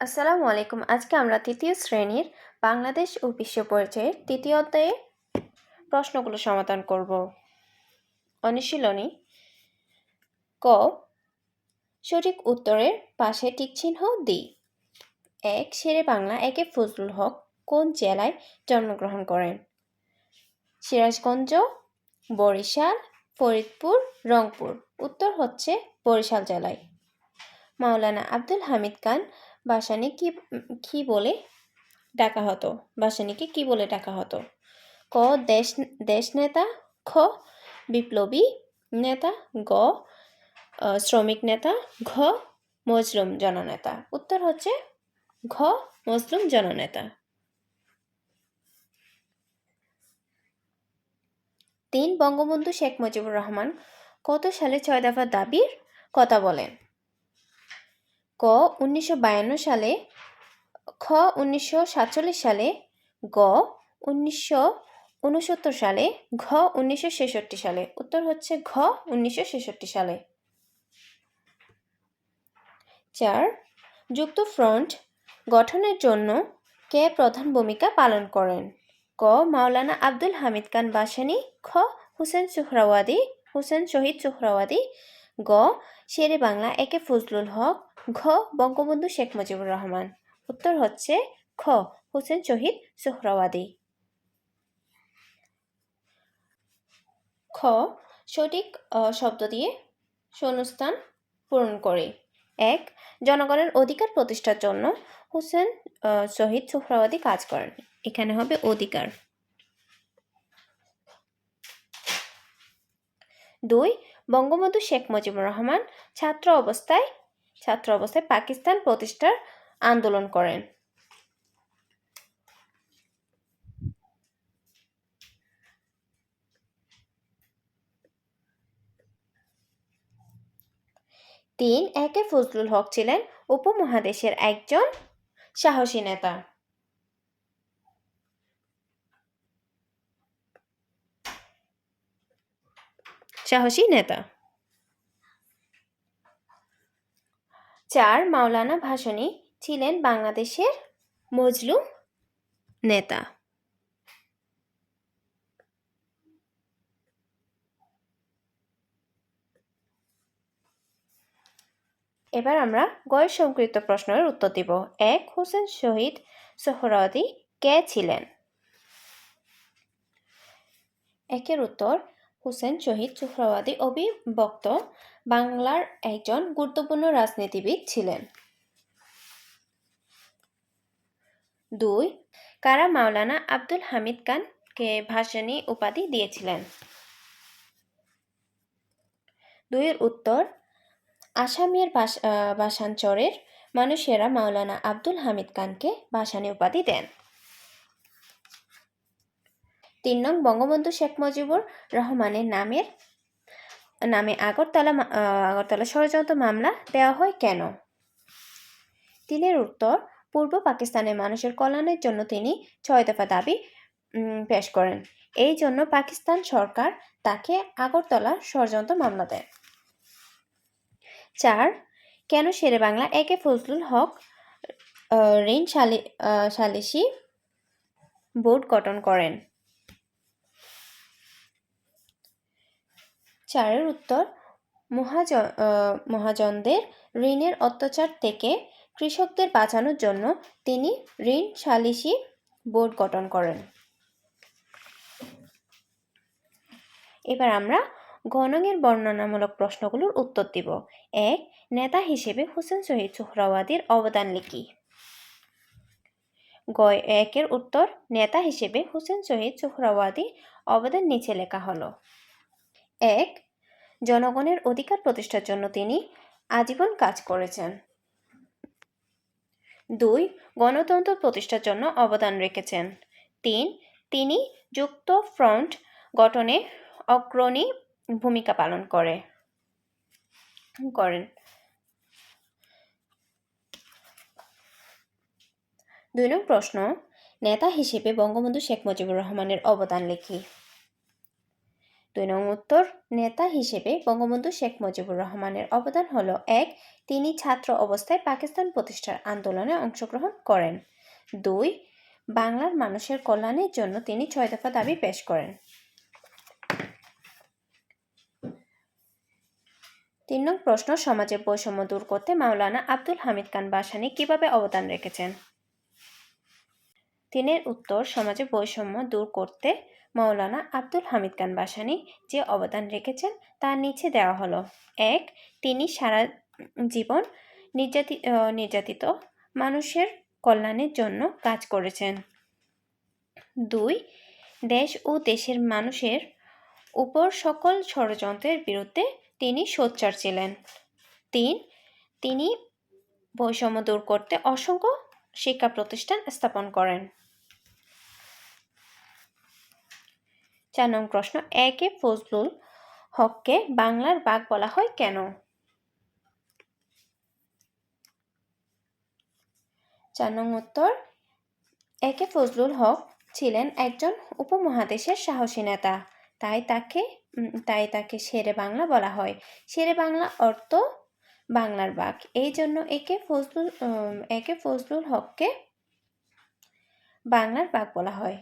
আসসালামু আলাইকুম। আজকে আমরা তৃতীয় শ্রেণির বাংলাদেশ ও বিশ্ব পরিচয়ের তৃতীয় অধ্যায়ে প্রশ্নগুলো সমাধান করব। অনুশীলনী, ক, সঠিক উত্তরের পাশে টিক চিহ্ন দিই এক, শেরে বাংলা, একে ফজলুল হক কোন জেলায় জন্মগ্রহণ করেন? সিরাজগঞ্জ, বরিশাল, ফরিদপুর, রংপুর। উত্তর হচ্ছে বরিশাল জেলায়। মাওলানা আব্দুল হামিদ খান বাসানি কি কি বলে ডাকা হতো? বাসানিকে কি বলে ডাকা হতো? ক, দেশ দেশ নেতা, খ, বিপ্লবী নেতা, গ শ্রমিক নেতা, ঘ, মজলুম জননেতা। উত্তর হচ্ছে ঘ, মজলুম জননেতা। তিন, বঙ্গবন্ধু শেখ মুজিবুর রহমান কত সালে ছয় দফা দাবির কথা বলেন? ক উনিশশো বায়ান্ন সালে, খ উনিশশো সাতচল্লিশ সালে, গ উনিশশো উনসত্তর সালে, ঘ উনিশশো ছেষট্টি সালে। উত্তর হচ্ছে ঘ উনিশশো ছেষট্টি সালে। চার যুক্ত ফ্রন্ট গঠনের জন্য কে প্রধান ভূমিকা পালন করেন? ক মাওলানা আব্দুল হামিদ খান বাসানি, খ হুসেন সুহরাওয়াদি, হুসেন শহীদ সুহরাওয়াদি, গ শেরে বাংলা একে ফজলুল হক ঘ, বঙ্গবন্ধু শেখ মুজিবুর রহমান। উত্তর হচ্ছে খ, হুসেন শহীদ সুহরাওয়াদি খ, সঠিক শব্দ দিয়ে শূন্যস্থান পূরণ করে। এক, জনগণের অধিকার প্রতিষ্ঠার জন্য হুসেন শহীদ সুহরাওয়াদি কাজ করেন। এখানে হবে অধিকার। দুই, বঙ্গবন্ধু শেখ মুজিবুর রহমান ছাত্র অবস্থায় ছাত্র অবস্থায় পাকিস্তান প্রতিষ্ঠার আন্দোলন করেন। তিন, একে ফজলুল হক ছিলেন উপমহাদেশের একজন সাহসী নেতা। সাহসী নেতা। চার মাওলানা ভাসানী ছিলেন বাংলাদেশের মজলুম নেতা। এবার আমরা গয় সংকৃত প্রশ্নের উত্তর দিব। এক, হোসেন শহীদ সোহরাওয়ার্দী কে ছিলেন? একের উত্তর, হোসেন শহীদ সোহরাওয়ার্দী অবিভক্ত বাংলার একজন গুরুত্বপূর্ণ রাজনীতিবিদ ছিলেন। দুই, কারা মাওলানা আব্দুল হামিদ খানকে ভাসানী উপাধি দিয়েছিলেন? দুইয়ের উত্তর, আসামের ভাষাঞ্চরের মানুষেরা মাওলানা আব্দুল হামিদ খানকে ভাসানী উপাধি দেন। তিন নং, বঙ্গবন্ধু শেখ মুজিবুর রহমানের নামের নামে আগরতলা আগরতলা ষড়যন্ত্র মামলা দেওয়া হয় কেন? তিনের উত্তর, পূর্ব পাকিস্তানের মানুষের কল্যাণের জন্য তিনি ছয় দফা দাবি পেশ করেন। এই জন্য পাকিস্তান সরকার তাকে আগরতলা ষড়যন্ত্র মামলা দেয়। চার, কেন শেরে বাংলা একে ফজলুল হক ঋণ সালিসি বোর্ড গঠন করেন? চারের উত্তর, মহাজন মহাজনদের ঋণের অত্যাচার থেকে কৃষকদের বাঁচানোর জন্য তিনি ঋণ সালিসি বোর্ড গঠন করেন। এবার আমরা গণঙের বর্ণনামূলক প্রশ্নগুলোর উত্তর দিব। এক, নেতা হিসেবে হুসেন শহীদ সোহরাওয়াদির অবদান লিখি গয়, একের উত্তর, নেতা হিসেবে হুসেন শহীদ সোহরাওয়াদি অবদান নিচে লেখা হলো। এক, জনগণের অধিকার প্রতিষ্ঠার জন্য তিনি আজীবন কাজ করেছেন। দুই, গণতন্ত্র প্রতিষ্ঠার জন্য অবদান রেখেছেন। তিন, তিনি যুক্ত ফ্রন্ট গঠনে অগ্রণী ভূমিকা পালন করে। করেন। দুই নং প্রশ্ন, নেতা হিসেবে বঙ্গবন্ধু শেখ মুজিবুর রহমানের অবদান লিখি। দুই নং উত্তর নেতা হিসেবে বঙ্গবন্ধু শেখ মুজিবুর রহমানের অবদান হলো, এক, তিনি ছাত্র অবস্থায় পাকিস্তান প্রতিষ্ঠার আন্দোলনে অংশগ্রহণ করেন। দুই, বাংলার মানুষের কল্যাণের জন্য তিনি ছয় দফা দাবি পেশ করেন। তিন নং প্রশ্ন সমাজের বৈষম্য দূর করতে মাওলানা আব্দুল হামিদ খান বাসানি কীভাবে অবদান রেখেছেন? তিনের উত্তর সমাজে বৈষম্য দূর করতে মাওলানা আব্দুল হামিদ খান বাসানি যে অবদান রেখেছেন তা নিচে দেওয়া হলো। এক, তিনি সারা জীবন নির্যাতি নির্যাতিত মানুষের কল্যাণের জন্য কাজ করেছেন। দুই, দেশ ও দেশের মানুষের উপর সকল ষড়যন্ত্রের বিরুদ্ধে তিনি সোচ্চার ছিলেন। তিন, তিনি বৈষম্য দূর করতে অসংখ্য শিক্ষা প্রতিষ্ঠান স্থাপন করেন। চার নং প্রশ্ন একে ফজলুল হককে বাংলার বাঘ বলা হয় কেন? চার নং উত্তর একে ফজলুল হক ছিলেন একজন উপমহাদেশের সাহসী নেতা। তাই তাকে তাই তাকে শেরে বাংলা বলা হয়। শেরে বাংলা অর্থ বাংলার বাঘ। এই জন্য একে ফজলুল একে ফজলুল হককে বাংলার বাঘ বলা হয়।